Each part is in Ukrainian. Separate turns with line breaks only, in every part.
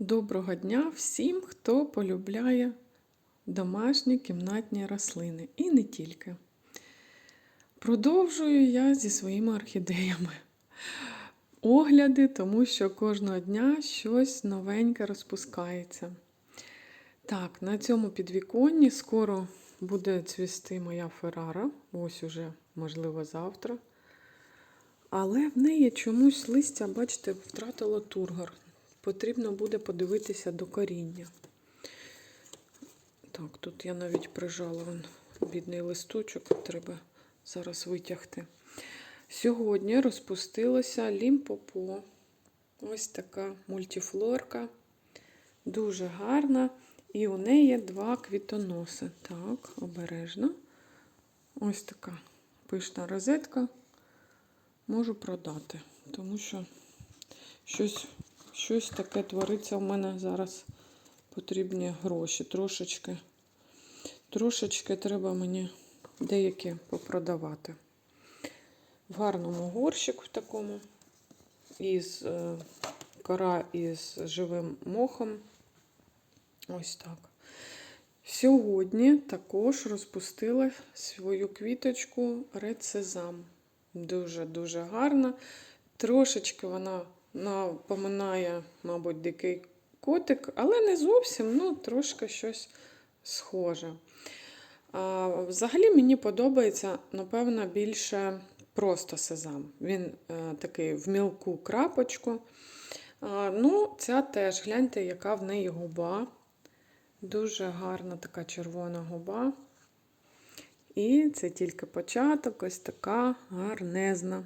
Доброго дня всім, хто полюбляє домашні кімнатні рослини. І не тільки. Продовжую я зі своїми орхідеями огляди, тому що кожного дня щось новеньке розпускається. Так, на цьому підвіконні скоро буде цвісти моя Феррара. Ось уже, можливо, завтра. Але в неї чомусь листя, бачите, втратило тургор. Потрібно буде подивитися до коріння. Так, тут я навіть прижала вон, бідний листочок, треба зараз витягти. Сьогодні розпустилася лімпопо. Ось така мультифлорка. Дуже гарна. І у неї два квітоноси. Так, обережно. Ось така пишна розетка. Можу продати, тому що щось, щось таке твориться у мене зараз. Потрібні гроші. Трошечки, трошечки треба мені деякі попродавати. В гарному горщику в такому, із е, кора із живим мохом. Ось так. Сьогодні також розпустила свою квіточку Sesam. Дуже-дуже гарна. Трошечки вона напоминає, мабуть, дикий котик, але не зовсім, ну, трошки щось схоже. А, Взагалі мені подобається, напевно, більше просто сезам. Він е, такий в мілку крапочку. А, ну, ця теж, гляньте, яка в неї губа. Дуже гарна така червона губа. І це тільки початок, ось така гарнезна.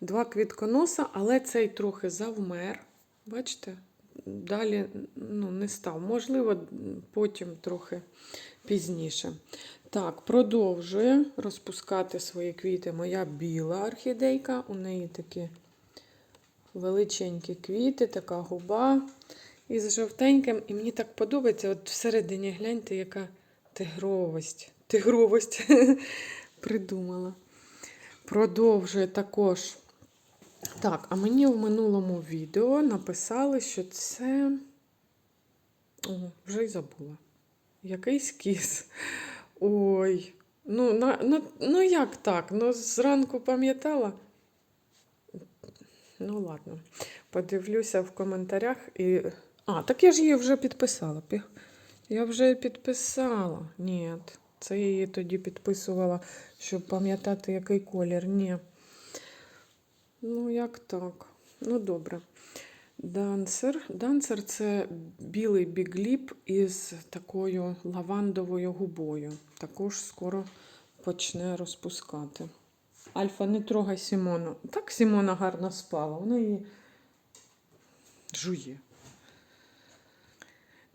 Два квітконоса, але цей трохи завмер. Бачите? Далі ну, не став. Можливо, потім трохи пізніше. Так, продовжує розпускати свої квіти моя біла орхідейка. У неї такі величенькі квіти, така губа із жовтеньким. І мені так подобається, от всередині гляньте, яка тигровость. Тигровость придумала. Продовжує також. Так, а мені в минулому відео написали, що це. О, вже й забула. Якийсь кіс. Ой. Ну, на, ну, ну як так? Ну, зранку пам'ятала. Ну, ладно. Подивлюся в коментарях і. А, так я ж її вже підписала. Я вже підписала. Ні. Це я її тоді підписувала, щоб пам'ятати, який колір. Ні. Ну, як так? Ну, добре. Дансер. Дансер це білий бігліп із такою лавандовою губою. Також скоро почне розпускати. Альфа, не трогай Сімону. Так Сімона гарно спала, вона її жує.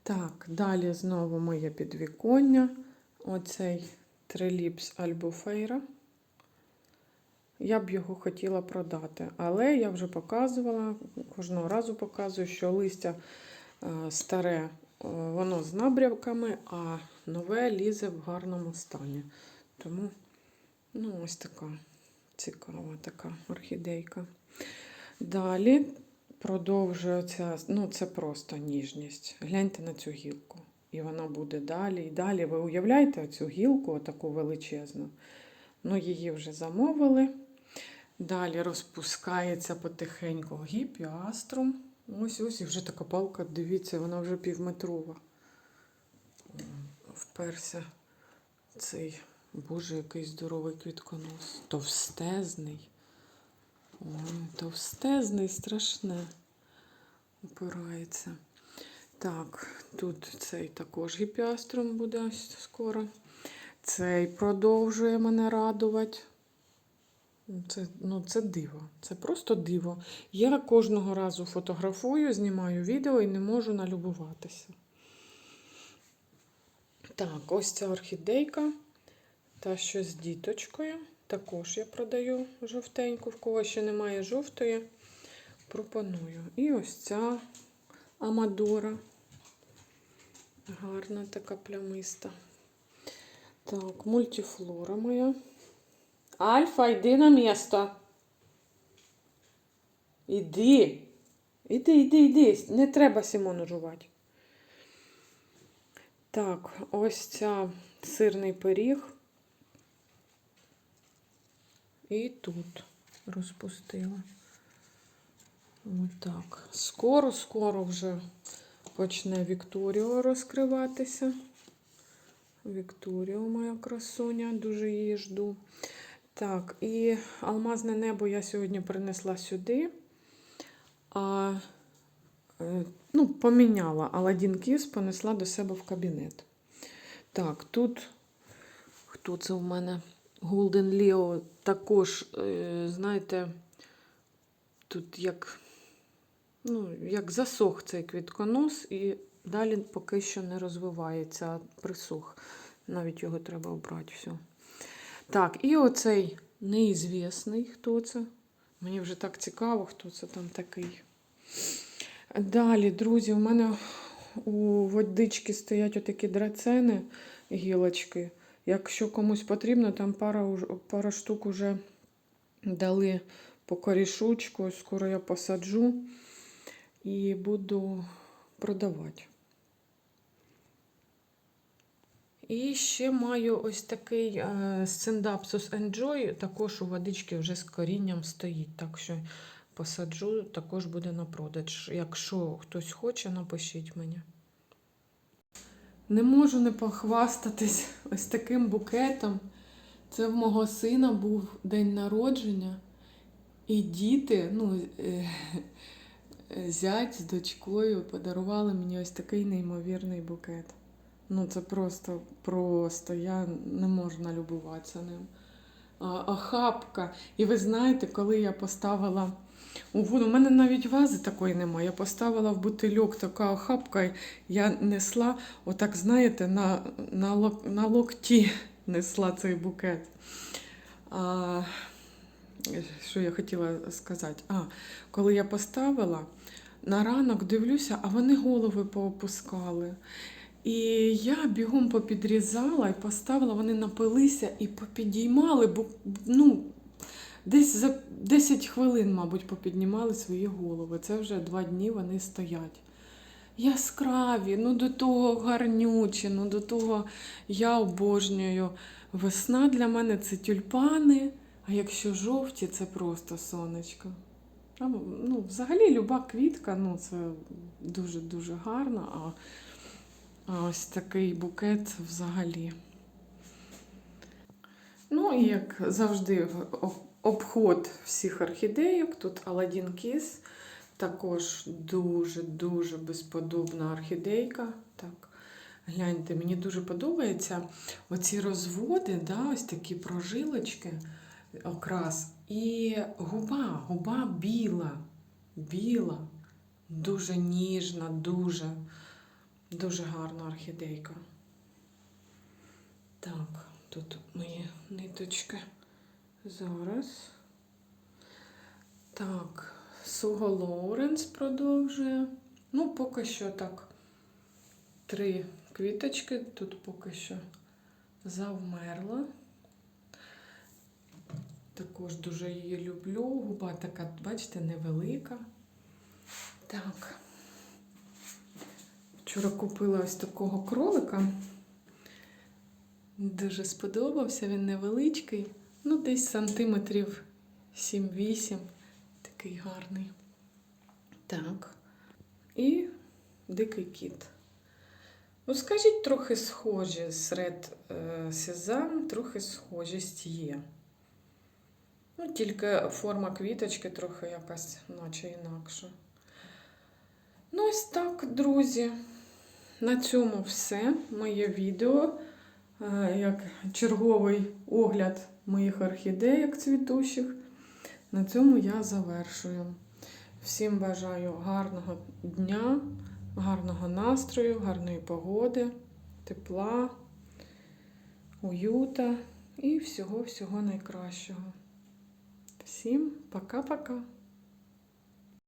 Так, далі знову моє підвіконня. Оцей триліпс Альбуфейра. Я б його хотіла продати, але я вже показувала, кожного разу показую, що листя е, старе, е, воно з набрявками, а нове лізе в гарному стані. Тому, ну, ось така цікава така орхідейка. Далі продовжується, ну, це просто ніжність. Гляньте на цю гілку. І вона буде далі і далі. Ви уявляєте цю гілку, таку величезну? Ну, її вже замовили. Далі розпускається потихеньку гіпіаструм. Ось ось і вже така палка, дивіться, вона вже півметрова. Вперся цей, боже, який здоровий квітконос. Товстезний. Ой, товстезний, страшне. Опирається. Так, тут цей також гіпіаструм буде скоро. Цей продовжує мене радувати. Це, ну, це диво. Це просто диво. Я кожного разу фотографую, знімаю відео і не можу налюбуватися. Так, ось ця орхідейка. Та що з діточкою. Також я продаю жовтеньку, в кого ще немає жовтої, пропоную. І ось ця Амадора. Гарна така плямиста. Так, мультифлора моя. Альфа, йди на місто. Іди. Іди, іди, іди. Не треба Сімону жувати. Так, ось ця сирний пиріг. І тут розпустила. Отак. Скоро, скоро вже почне Вікторіо розкриватися. Вікторіо, моя красуня, дуже її жду. Так, і алмазне небо я сьогодні принесла сюди. А, е, ну, поміняла Аладдін Кіс, понесла до себе в кабінет. Так, тут хто це в мене? Голден Ліо також, е, знаєте, тут як, ну, як засох цей квітконос, і далі поки що не розвивається, присох. Навіть його треба обрати все. Так, і оцей неізвісний, хто це. Мені вже так цікаво, хто це там такий. Далі, друзі, у мене у водички стоять отакі драцени, гілочки. Якщо комусь потрібно, там пара, пара штук уже дали по корішочку. Скоро я посаджу і буду продавати. І ще маю ось такий е, Enjoy, також у водички вже з корінням стоїть. Так що посаджу, також буде на продаж. Якщо хтось хоче, напишіть мені. Не можу не похвастатись ось таким букетом. Це в мого сина був день народження, і діти, ну, е, зять з дочкою подарували мені ось такий неймовірний букет. Ну, це просто, просто, я не можу налюбуватися ним. Охапка. І ви знаєте, коли я поставила у воду, у мене навіть вази такої немає. Я поставила в бутильок така охапка, я несла, отак, знаєте, на, на, лок, на локті несла цей букет. А, що я хотіла сказати? А, коли я поставила, на ранок дивлюся, а вони голови поопускали. І я бігом попідрізала і поставила, вони напилися і попідіймали, бо ну, десь за 10 хвилин, мабуть, попіднімали свої голови. Це вже два дні вони стоять. Яскраві, ну до того гарнючі, ну до того я обожнюю. Весна для мене це тюльпани, а якщо жовті, це просто сонечко. А, Ну, взагалі, люба квітка, ну, це дуже-дуже гарно. А ось такий букет взагалі. Ну і як завжди, обход всіх орхідейок. Тут Аладдін Кіс. Також дуже-дуже безподобна орхідейка. Так, гляньте, мені дуже подобається оці розводи, да, ось такі прожилочки, окрас. І губа, губа біла, біла, дуже ніжна, дуже. Дуже гарна орхідейка. Так, тут мої ниточки. Зараз. Так, Суго Лоуренс продовжує. Ну, поки що так. Три квіточки. Тут поки що завмерла. Також дуже її люблю. Губа така, бачите, невелика. Так. Вчора купила ось такого кролика. Дуже сподобався, він невеличкий. Ну, десь сантиметрів 7-8. Такий гарний. Так. І дикий кіт. Ну, скажіть, трохи схожі серед е, сезам, трохи схожість є. Ну, тільки форма квіточки трохи якась, наче інакша. Ну, ось так, друзі. На цьому все. Моє відео, е, як черговий огляд моїх орхідеїк цвітущих. На цьому я завершую. Всім бажаю гарного дня, гарного настрою, гарної погоди, тепла, уюта і всього-всього найкращого. Всім пока-пока!